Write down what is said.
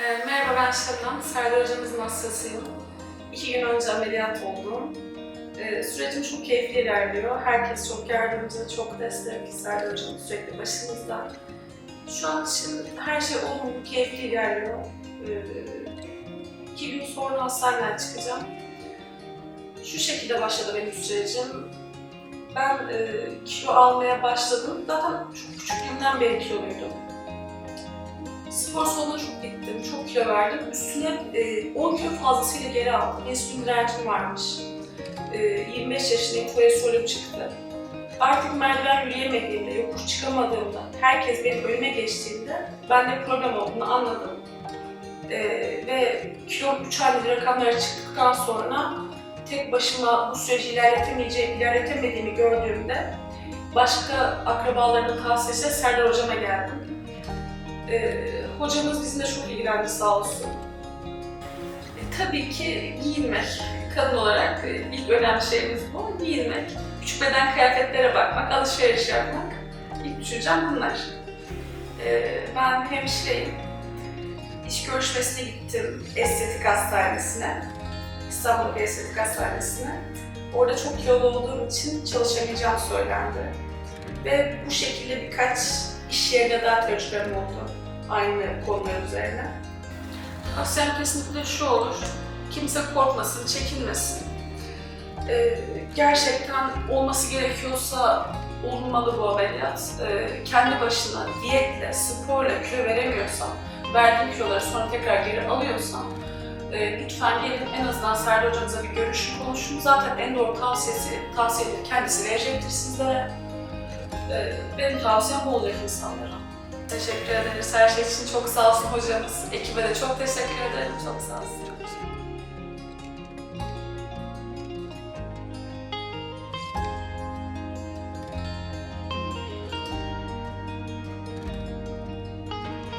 Ee, merhaba ben Şebnem, Serdar hocamızın hastasıyım. İki gün önce ameliyat oldum. Ee, sürecim çok keyifli ilerliyor. Herkes çok yardımcı, çok destek. Serdar hocam sürekli başımızda. Şu an için her şey olumlu, keyifli ilerliyor. Ee, iki gün sonra hastaneden çıkacağım. Şu şekilde başladı benim sürecim. Ben e, kilo almaya başladım. Zaten çok küçüklüğümden beri kilomuydum. Spor salonuna çok gittim, çok kilo verdim. Üstüne e, 10 kilo fazlasıyla geri aldım. İnsülin direncim varmış. E, 25 yaşındayım, kolesterolüm çıktı. Artık merdiven yürüyemediğimde, yokuş çıkamadığımda, herkes benim önüme geçtiğinde bende problem olduğunu anladım. E, ve kilo 3 aylık rakamlara çıktıktan sonra tek başıma bu süreci ilerletemeyeceğim, ilerletemediğimi gördüğümde başka akrabalarımın tavsiyesiyle Serdar Hocam'a geldim. Ee, hocamız bizimle çok ilgilendi sağ olsun. E, tabii ki giyinmek. Kadın olarak e, ilk önemli şeyimiz bu. Giyinmek. Küçük beden kıyafetlere bakmak, alışveriş yapmak. İlk düşüncem bunlar. Ee, ben hemşireyim. İş görüşmesine gittim estetik hastanesine. İstanbul estetik hastanesine. Orada çok kilolu olduğum için çalışamayacağım söylendi. Ve bu şekilde birkaç iş yerinde daha tecrübem oldu aynı konular üzerine. Tavsiyem kesinlikle şu olur, kimse korkmasın, çekinmesin. Ee, gerçekten olması gerekiyorsa olmalı bu ameliyat. Ee, kendi başına diyetle, sporla kilo veremiyorsan, verdiğin kiloları sonra tekrar geri alıyorsan, e, lütfen gelin en azından Serdar hocamıza bir görüşün konuşun. Zaten en doğru tavsiyesi, tavsiyeleri kendisi verecektir sizlere. Ee, benim tavsiyem bu olacak insanlara. Teşekkür ederiz her şey için. Çok sağ olsun hocamız. Ekibe de çok teşekkür ederim. Çok sağ olsun.